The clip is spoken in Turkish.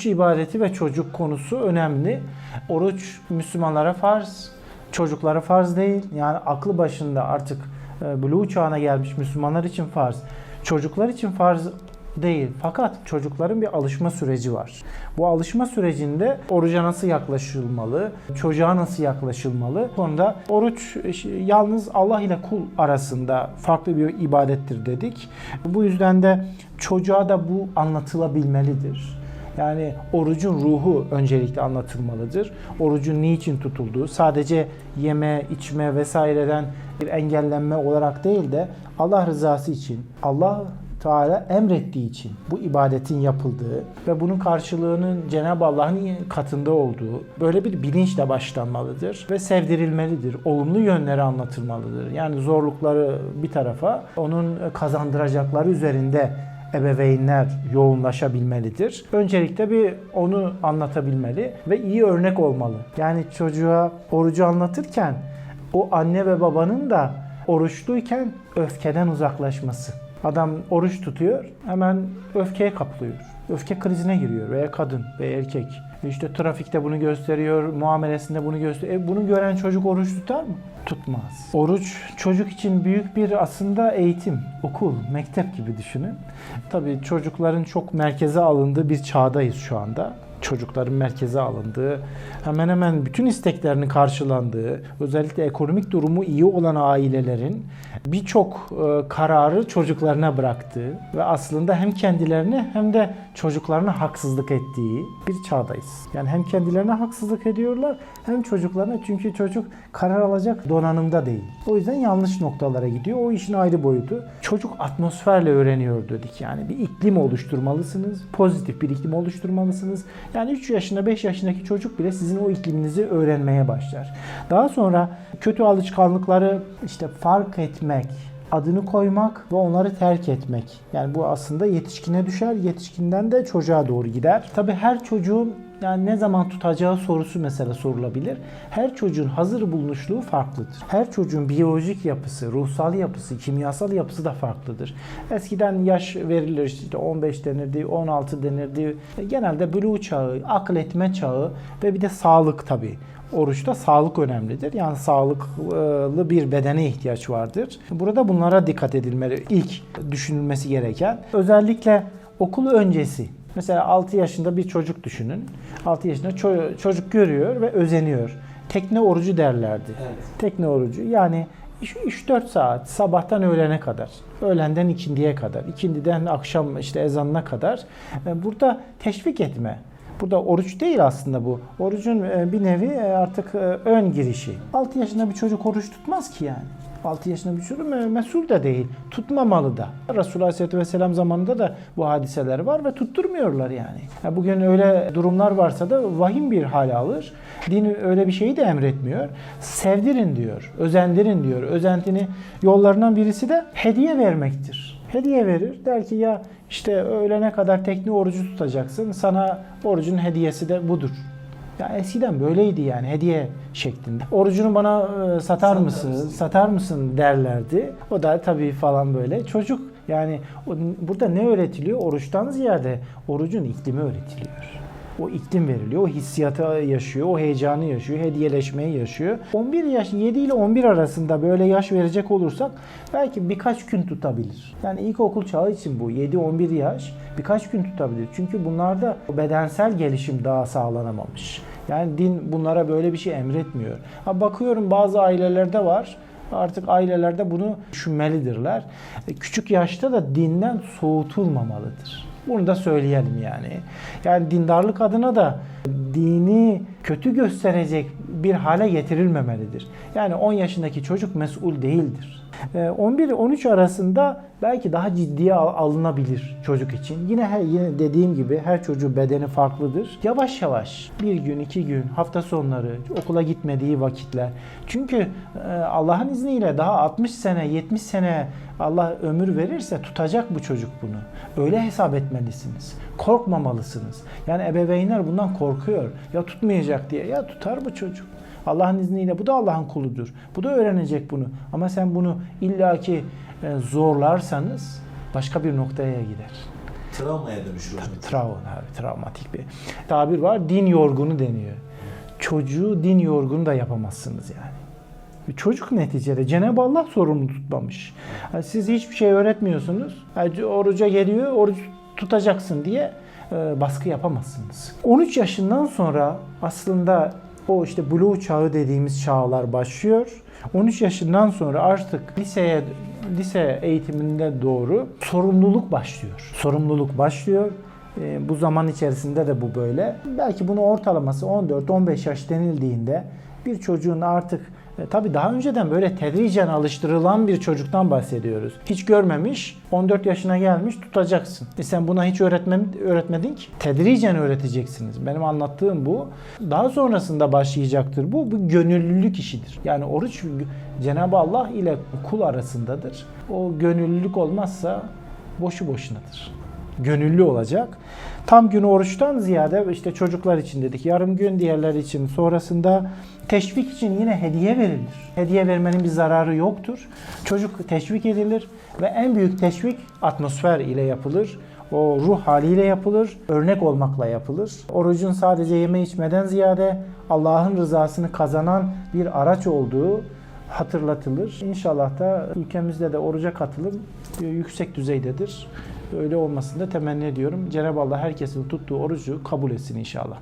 Oruç ibadeti ve çocuk konusu önemli. Oruç Müslümanlara farz, çocuklara farz değil. Yani aklı başında artık e, buluğ çağına gelmiş Müslümanlar için farz. Çocuklar için farz değil. Fakat çocukların bir alışma süreci var. Bu alışma sürecinde oruca nasıl yaklaşılmalı, çocuğa nasıl yaklaşılmalı? Konuda oruç e, yalnız Allah ile kul arasında farklı bir ibadettir dedik. Bu yüzden de çocuğa da bu anlatılabilmelidir. Yani orucun ruhu öncelikle anlatılmalıdır. Orucun niçin tutulduğu sadece yeme, içme vesaireden bir engellenme olarak değil de Allah rızası için, Allah Teala emrettiği için bu ibadetin yapıldığı ve bunun karşılığının Cenab-ı Allah'ın katında olduğu böyle bir bilinçle başlanmalıdır ve sevdirilmelidir. Olumlu yönleri anlatılmalıdır. Yani zorlukları bir tarafa onun kazandıracakları üzerinde ebeveynler yoğunlaşabilmelidir. Öncelikle bir onu anlatabilmeli ve iyi örnek olmalı. Yani çocuğa orucu anlatırken o anne ve babanın da oruçluyken öfkeden uzaklaşması. Adam oruç tutuyor, hemen öfkeye kaplıyor. Öfke krizine giriyor veya kadın veya erkek. İşte trafikte bunu gösteriyor, muamelesinde bunu gösteriyor. E bunu gören çocuk oruç tutar mı? Tutmaz. Oruç çocuk için büyük bir aslında eğitim, okul, mektep gibi düşünün. Tabii çocukların çok merkeze alındığı bir çağdayız şu anda çocukların merkeze alındığı, hemen hemen bütün isteklerinin karşılandığı, özellikle ekonomik durumu iyi olan ailelerin birçok e, kararı çocuklarına bıraktığı ve aslında hem kendilerine hem de çocuklarına haksızlık ettiği bir çağdayız. Yani hem kendilerine haksızlık ediyorlar hem çocuklarına çünkü çocuk karar alacak donanımda değil. O yüzden yanlış noktalara gidiyor. O işin ayrı boyutu. Çocuk atmosferle öğreniyor dedik. Yani bir iklim oluşturmalısınız. Pozitif bir iklim oluşturmalısınız. Yani 3 yaşında 5 yaşındaki çocuk bile sizin o ikliminizi öğrenmeye başlar. Daha sonra kötü alışkanlıkları işte fark etmek, adını koymak ve onları terk etmek. Yani bu aslında yetişkine düşer, yetişkinden de çocuğa doğru gider. Tabii her çocuğun yani ne zaman tutacağı sorusu mesela sorulabilir. Her çocuğun hazır bulunuşluğu farklıdır. Her çocuğun biyolojik yapısı, ruhsal yapısı, kimyasal yapısı da farklıdır. Eskiden yaş verilir işte 15 denirdi, 16 denirdi. Genelde buluğ çağı, akıl etme çağı ve bir de sağlık tabii. Oruçta sağlık önemlidir. Yani sağlıklı bir bedene ihtiyaç vardır. Burada bunlara dikkat edilmeli. İlk düşünülmesi gereken özellikle okul öncesi Mesela 6 yaşında bir çocuk düşünün. 6 yaşında ço- çocuk görüyor ve özeniyor. Tekne orucu derlerdi. Evet. Tekne orucu yani 3-4 saat sabahtan öğlene kadar, öğlenden ikindiye kadar, ikindiden akşam işte ezanına kadar e, burada teşvik etme. Burada oruç değil aslında bu. Orucun e, bir nevi e, artık ön girişi. 6 yaşında bir çocuk oruç tutmaz ki yani. 6 yaşında bir çocuk me- mesul de değil. Tutmamalı da. Resulullah Aleyhisselatü Vesselam zamanında da bu hadiseler var ve tutturmuyorlar yani. Ya bugün öyle durumlar varsa da vahim bir hal alır. Din öyle bir şeyi de emretmiyor. Sevdirin diyor, özendirin diyor. Özentini yollarından birisi de hediye vermektir. Hediye verir. Der ki ya işte öğlene kadar tekne orucu tutacaksın. Sana orucun hediyesi de budur. Ya eskiden böyleydi yani hediye şeklinde. Orucunu bana e, satar mısın, mısın? satar mısın derlerdi. O da tabii falan böyle. Çocuk yani o- burada ne öğretiliyor? Oruçtan ziyade orucun iklimi öğretiliyor. O iklim veriliyor, o hissiyatı yaşıyor, o heyecanı yaşıyor, hediyeleşmeyi yaşıyor. 11 yaş, 7 ile 11 arasında böyle yaş verecek olursak belki birkaç gün tutabilir. Yani ilkokul çağı için bu 7-11 yaş birkaç gün tutabilir. Çünkü bunlarda bedensel gelişim daha sağlanamamış. Yani din bunlara böyle bir şey emretmiyor. Ha bakıyorum bazı ailelerde var. Artık ailelerde bunu düşünmelidirler. E, Küçük yaşta da dinden soğutulmamalıdır. Bunu da söyleyelim yani. Yani dindarlık adına da dini kötü gösterecek bir hale getirilmemelidir. Yani 10 yaşındaki çocuk mesul değildir. 11-13 arasında belki daha ciddiye al- alınabilir çocuk için. Yine her yine dediğim gibi her çocuğun bedeni farklıdır. Yavaş yavaş bir gün, iki gün, hafta sonları, okula gitmediği vakitler. Çünkü e, Allah'ın izniyle daha 60 sene, 70 sene Allah ömür verirse tutacak bu çocuk bunu. Öyle hesap etmelisiniz. Korkmamalısınız. Yani ebeveynler bundan korkuyor. Ya tutmayacak diye. Ya tutar bu çocuk. Allah'ın izniyle bu da Allah'ın kuludur. Bu da öğrenecek bunu. Ama sen bunu illaki e, zorlarsanız başka bir noktaya gider. Travmaya dönüşür hocam. Travma, abi, travmatik bir tabir var. Din yorgunu deniyor. Çocuğu din yorgunu da yapamazsınız yani. Çocuk neticede Cenab-ı Allah sorumlu tutmamış. Yani siz hiçbir şey öğretmiyorsunuz. Yani oruca geliyor, oruç tutacaksın diye e, baskı yapamazsınız. 13 yaşından sonra aslında o işte blue çağı dediğimiz çağlar başlıyor. 13 yaşından sonra artık liseye lise eğitiminde doğru sorumluluk başlıyor. Sorumluluk başlıyor. E, bu zaman içerisinde de bu böyle. Belki bunu ortalaması 14-15 yaş denildiğinde bir çocuğun artık e, tabii daha önceden böyle tedricen alıştırılan bir çocuktan bahsediyoruz. Hiç görmemiş, 14 yaşına gelmiş tutacaksın. E sen buna hiç öğretmem, öğretmedin ki. Tedricen öğreteceksiniz. Benim anlattığım bu. Daha sonrasında başlayacaktır bu. Bu gönüllülük işidir. Yani oruç Cenab-ı Allah ile kul arasındadır. O gönüllülük olmazsa boşu boşunadır gönüllü olacak. Tam günü oruçtan ziyade işte çocuklar için dedik yarım gün diğerler için sonrasında teşvik için yine hediye verilir. Hediye vermenin bir zararı yoktur. Çocuk teşvik edilir ve en büyük teşvik atmosfer ile yapılır. O ruh haliyle yapılır, örnek olmakla yapılır. Orucun sadece yeme içmeden ziyade Allah'ın rızasını kazanan bir araç olduğu hatırlatılır. İnşallah da ülkemizde de oruca katılım yüksek düzeydedir. Öyle olmasını da temenni ediyorum. Cenab-ı Allah herkesin tuttuğu orucu kabul etsin inşallah.